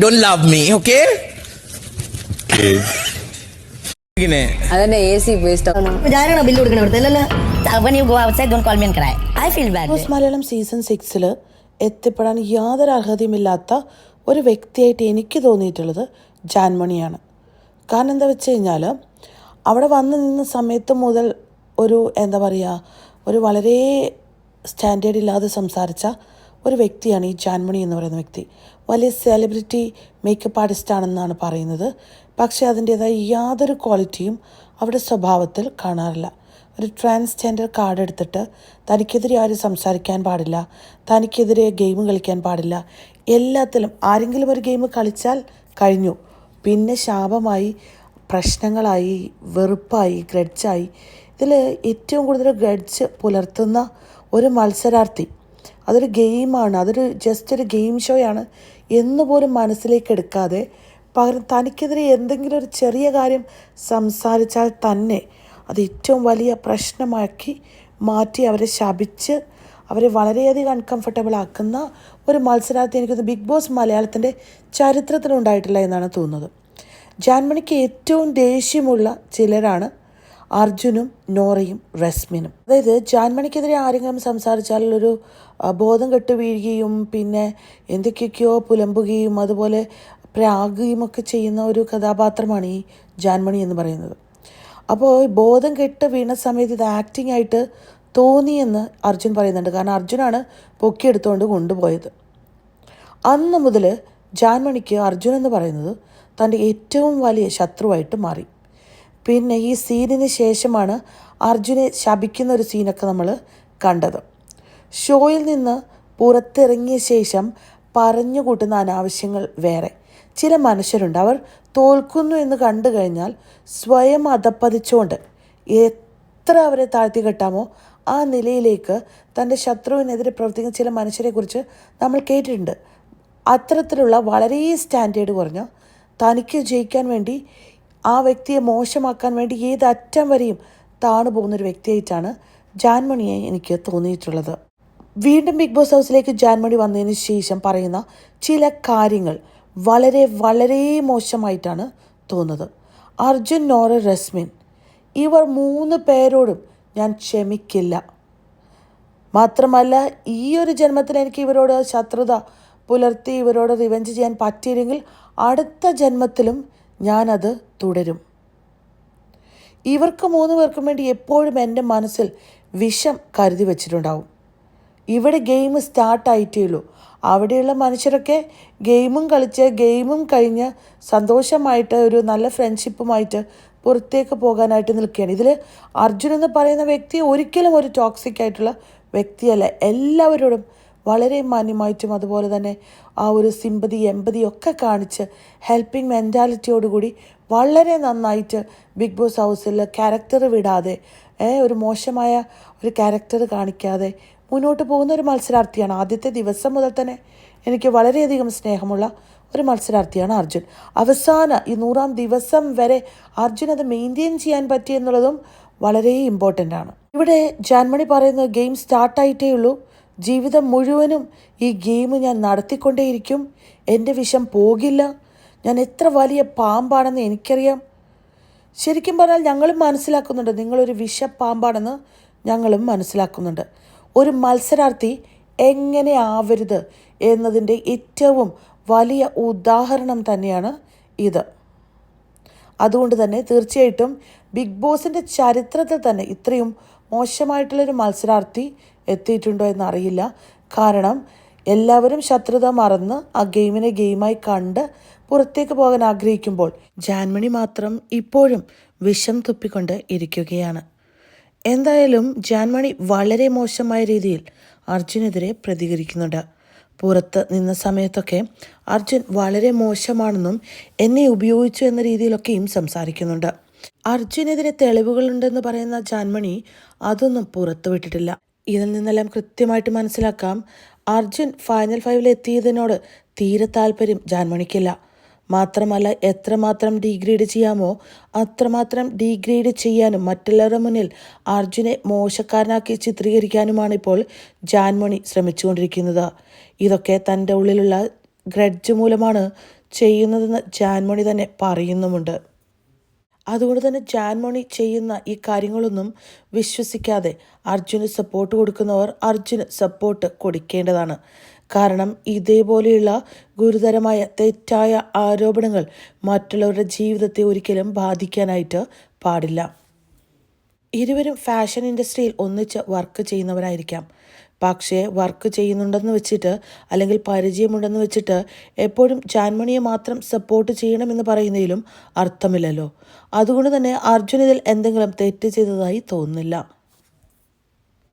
don't love me, okay? ഇങ്ങനെ. അതന്നെ A C waste ഞാനാണ് ബില്ല് ഇവിടുത്തെ അല്ലല്ലോ. ബോസ് മലയാളം സീസൺ സിക്സിൽ എത്തിപ്പെടാൻ യാതൊരു അർഹതയുമില്ലാത്ത ഒരു വ്യക്തിയായിട്ട് എനിക്ക് തോന്നിയിട്ടുള്ളത് ജാൻമണിയാണ്. കാരണം എന്താ വെച്ച് കഴിഞ്ഞാൽ അവിടെ വന്ന് നിന്ന സമയത്ത് മുതൽ ഒരു എന്താ പറയുക ഒരു വളരെ സ്റ്റാൻഡേർഡ് ഇല്ലാതെ സംസാരിച്ച ഒരു വ്യക്തിയാണ് ഈ ജാൻമണി എന്ന് പറയുന്ന വ്യക്തി. വലിയ സെലിബ്രിറ്റി മേക്കപ്പ് ആർട്ടിസ്റ്റ് ആണെന്നാണ് പറയുന്നത്. പക്ഷേ അതിന്റേതായ യാതൊരു ക്വാളിറ്റിയും അവരുടെ സ്വഭാവത്തിൽ കാണാറില്ല. ഒരു ട്രാൻസ്ജെൻഡർ കാർഡ് എടുത്തിട്ട് തനിക്കെതിരെ ആരും സംസാരിക്കാൻ പാടില്ല. തനിക്കെതിരെ ഗെയിം കളിക്കാൻ പാടില്ല. എല്ലാത്തിലും ആരെങ്കിലും ഒരു ഗെയിം കളിച്ചാൽ കഴിഞ്ഞു. പിന്നെ ശാപമായി പ്രശ്നങ്ങളായി വെറുപ്പായി ഗ്രഡ്ജായി ഇതിൽ ഏറ്റവും കൂടുതൽ ഗ്രഡ്ജ് പുലർത്തുന്ന ഒരു മത്സരാർത്ഥി അതൊരു ഗെയിമാണ് അതൊരു ജസ്റ്റ് ഒരു ഗെയിം ഷോയാണ് എന്ന് പോലും മനസ്സിലേക്ക് എടുക്കാതെ പകരം തനിക്കെതിരെ എന്തെങ്കിലും ഒരു ചെറിയ കാര്യം സംസാരിച്ചാൽ തന്നെ അത് ഏറ്റവും വലിയ പ്രശ്നമാക്കി മാറ്റി അവരെ ശപിച്ച് അവരെ വളരെയധികം അൺകംഫർട്ടബിൾ ആക്കുന്ന ഒരു മത്സരാർത്ഥി എനിക്കൊന്ന് ബിഗ് ബോസ് മലയാളത്തിന്റെ ചരിത്രത്തിലുണ്ടായിട്ടില്ല എന്നാണ് തോന്നുന്നത്. ജാൻമണിക്ക് ഏറ്റവും ദേഷ്യമുള്ള ചിലരാണ് അർജുനും നോറയും റസ്മിനും. അതായത് ജാൻമണിക്കെതിരെ ആരെങ്കിലും സംസാരിച്ചാൽ ഒരു ബോധം കെട്ട് വീഴുകയും പിന്നെ എന്തൊക്കെയൊക്കെയോ പുലമ്പുകയും അതുപോലെ പ്രാകുകയും ഒക്കെ ചെയ്യുന്ന ഒരു കഥാപാത്രമാണ് ഈ ജാൻമണി എന്ന് പറയുന്നത്. അപ്പോൾ ബോധം കെട്ട് വീണ സമയത്ത് ഇത് ആക്ടിംഗ് ആയിട്ട് തോന്നിയെന്ന് അർജുൻ പറയുന്നുണ്ട്. കാരണം അർജുനാണ് പൊക്കിയെടുത്തുകൊണ്ട് കൊണ്ടുപോയത്. അന്ന് മുതൽ ജാൻമണിക്ക് അർജുൻ എന്ന് പറയുന്നത് തന്റെ ഏറ്റവും വലിയ ശത്രുവായിട്ട് മാറി. പിന്നെ ഈ സീനിന് ശേഷമാണ് അർജുനെ ശപിക്കുന്ന ഒരു സീനൊക്കെ നമ്മൾ കണ്ടത്. ഷോയിൽ നിന്ന് പുറത്തിറങ്ങിയ ശേഷം പറഞ്ഞു കൂട്ടുന്ന അനാവശ്യങ്ങൾ വേറെ. ചില മനുഷ്യരുണ്ട്. അവർ തോൽക്കുന്നു എന്ന് കണ്ടു കഴിഞ്ഞാൽ സ്വയം അധപ്പതിച്ചുകൊണ്ട് എത്ര അവരെ താഴ്ത്തി കെട്ടാമോ ആ നിലയിലേക്ക് തന്റെ ശത്രുവിനെതിരെ പ്രവർത്തിക്കുന്ന ചില മനുഷ്യരെക്കുറിച്ച് നമ്മൾ കേട്ടിട്ടുണ്ട്. അത്തരത്തിലുള്ള വളരെ സ്റ്റാൻഡേർഡ് കുറഞ്ഞ തനിക്ക് ജയിക്കാൻ വേണ്ടി ആ വ്യക്തിയെ മോശമാക്കാൻ വേണ്ടി ഏത് അറ്റം വരെയും താണു പോകുന്നൊരു വ്യക്തിയായിട്ടാണ് ജാൻമണിയെ എനിക്ക് തോന്നിയിട്ടുള്ളത്. വീണ്ടും ബിഗ് ബോസ് ഹൗസിലേക്ക് ജാൻമണി വന്നതിന് ശേഷം പറയുന്ന ചില കാര്യങ്ങൾ വളരെ വളരെ മോശമായിട്ടാണ് തോന്നുന്നത്. അർജുൻ നോറ റസ്മിൻ ഇവർ മൂന്ന് പേരോടും ഞാൻ ക്ഷമിക്കില്ല. മാത്രമല്ല ഈ ഒരു ജന്മത്തിൽ എനിക്ക് ഇവരോട് ശത്രുത പുലർത്തി ഇവരോട് റിവെഞ്ച് ചെയ്യാൻ പറ്റിയില്ലെങ്കിൽ അടുത്ത ജന്മത്തിലും ഞാനത് തുടരും. ഇവർക്ക് മൂന്ന് പേർക്കും വേണ്ടി എപ്പോഴും എന്റെ മനസ്സിൽ വിഷം കരുതി വച്ചിട്ടുണ്ടാവും. ഇവിടെ ഗെയിം സ്റ്റാർട്ടായിട്ടേ ഉള്ളൂ അവിടെയുള്ള മനുഷ്യരൊക്കെ ഗെയിമും കളിച്ച് ഗെയിമും കഴിഞ്ഞ് സന്തോഷമായിട്ട് ഒരു നല്ല ഫ്രണ്ട്ഷിപ്പുമായിട്ട് പുറത്തേക്ക് പോകാനായിട്ട് നിൽക്കുകയാണ്. ഇതിൽ അർജുൻ എന്ന് പറയുന്ന വ്യക്തി ഒരിക്കലും ഒരു ടോക്സിക് ആയിട്ടുള്ള വ്യക്തിയല്ല. എല്ലാവരോടും വളരെ മാന്യമായിട്ടും അതുപോലെ തന്നെ ആ ഒരു സിമ്പതി എമ്പതി ഒക്കെ കാണിച്ച് ഹെൽപ്പിംഗ് മെന്റാലിറ്റിയോടുകൂടി വളരെ നന്നായിട്ട് ബിഗ് ബോസ് ഹൗസിൽ ക്യാരക്ടർ വിടാതെ ഒരു മോശമായ ഒരു ക്യാരക്ടർ കാണിക്കാതെ മുന്നോട്ട് പോകുന്ന ഒരു മത്സരാർത്ഥിയാണ്. ആദ്യത്തെ ദിവസം മുതൽ തന്നെ എനിക്ക് വളരെയധികം സ്നേഹമുള്ള ഒരു മത്സരാർത്ഥിയാണ് അർജുൻ. അവസാന ഈ നൂറാം ദിവസം വരെ അർജുൻ അത് മെയിന്റെയിൻ ചെയ്യാൻ പറ്റി എന്നുള്ളതും വളരെ ഇമ്പോർട്ടന്റ് ആണ്. ഇവിടെ ജാൻമണി പറയുന്നത് ഗെയിം സ്റ്റാർട്ടായിട്ടേ ഉള്ളൂ. ജീവിതം മുഴുവനും ഈ ഗെയിം ഞാൻ നടത്തിക്കൊണ്ടേയിരിക്കും. എന്റെ വിഷം പോകില്ല. ഞാൻ എത്ര വലിയ പാമ്പാണെന്ന് എനിക്കറിയാം. ശരിക്കും പറഞ്ഞാൽ ഞങ്ങളും മനസ്സിലാക്കുന്നുണ്ട്. നിങ്ങളൊരു വിഷപ്പാമ്പാണെന്ന് ഞങ്ങളും മനസ്സിലാക്കുന്നുണ്ട്. ഒരു മത്സരാർത്ഥി എങ്ങനെ ആവരുത് എന്നതിന്റെ ഏറ്റവും വലിയ ഉദാഹരണം തന്നെയാണ് ഇത്. അതുകൊണ്ട് തന്നെ തീർച്ചയായിട്ടും ബിഗ് ബോസിന്റെ ചരിത്രത്തിൽ തന്നെ ഇത്രയും മോശമായിട്ടുള്ളൊരു മത്സരാർത്ഥി എത്തിയിട്ടുണ്ടോ എന്നറിയില്ല. കാരണം എല്ലാവരും ശത്രുത മറന്ന് ആ ഗെയിമിനെ ഗെയിമായി കണ്ട് പുറത്തേക്ക് പോകാൻ ആഗ്രഹിക്കുമ്പോൾ ജാൻമണി മാത്രം ഇപ്പോഴും വിഷം തുപ്പിക്കൊണ്ട് ഇരിക്കുകയാണ്. എന്തായാലും ജാൻമണി വളരെ മോശമായ രീതിയിൽ അർജുനെതിരെ പ്രതികരിക്കുന്നുണ്ട്. പുറത്ത് നിന്ന സമയത്തൊക്കെ അർജുൻ വളരെ മോശമാണെന്നും എന്നെ ഉപയോഗിച്ചു എന്ന രീതിയിലൊക്കെയും സംസാരിക്കുന്നുണ്ട്. അർജുനെതിരെ തെളിവുകളുണ്ടെന്ന് പറയുന്ന ജാൻമണി അതൊന്നും പുറത്തു വിട്ടിട്ടില്ല ഇതിൽ നിന്നെല്ലാം കൃത്യമായിട്ട് മനസ്സിലാക്കാം. അർജുൻ ഫൈനൽ ഫൈവിൽ എത്തിയതിനോട് തീരെ താല്പര്യം ജാൻമണിക്കില്ല. മാത്രമല്ല എത്രമാത്രം ഡീഗ്രേഡ് ചെയ്യാമോ അത്രമാത്രം ഡീഗ്രേഡ് ചെയ്യാനും മറ്റുള്ളവരുടെ മുന്നിൽ അർജുനെ മോശക്കാരനാക്കി ചിത്രീകരിക്കാനുമാണ് ഇപ്പോൾ ജാൻമണി ശ്രമിച്ചുകൊണ്ടിരിക്കുന്നത്. ഇതൊക്കെ തന്റെ ഉള്ളിലുള്ള ഗ്രഡ്ജ് മൂലമാണ് ചെയ്യുന്നതെന്ന് ജാൻമണി തന്നെ പറയുന്നുമുണ്ട്. അതുകൊണ്ട് തന്നെ ജാൻമണി ചെയ്യുന്ന ഈ കാര്യങ്ങളൊന്നും വിശ്വസിക്കാതെ അർജുന് സപ്പോർട്ട് കൊടുക്കുന്നവർ അർജുന് സപ്പോർട്ട് കൊടുക്കേണ്ടതാണ്. കാരണം ഇതേപോലെയുള്ള ഗുരുതരമായ തെറ്റായ ആരോപണങ്ങൾ മറ്റുള്ളവരുടെ ജീവിതത്തെ ഒരിക്കലും ബാധിക്കാനായിട്ട് പാടില്ല. ഇരുവരും ഫാഷൻ ഇൻഡസ്ട്രിയിൽ ഒന്നിച്ച് വർക്ക് ചെയ്യുന്നവരായിരിക്കാം. പക്ഷേ വർക്ക് ചെയ്യുന്നുണ്ടെന്ന് വെച്ചിട്ട് അല്ലെങ്കിൽ പരിചയമുണ്ടെന്ന് വെച്ചിട്ട് എപ്പോഴും ചാൻമണിയെ മാത്രം സപ്പോർട്ട് ചെയ്യണമെന്ന് പറയുന്നതിലും അർത്ഥമില്ലല്ലോ. അതുകൊണ്ട് തന്നെ അർജുൻ ഇതിൽ എന്തെങ്കിലും തെറ്റ് ചെയ്തതായി തോന്നുന്നില്ല.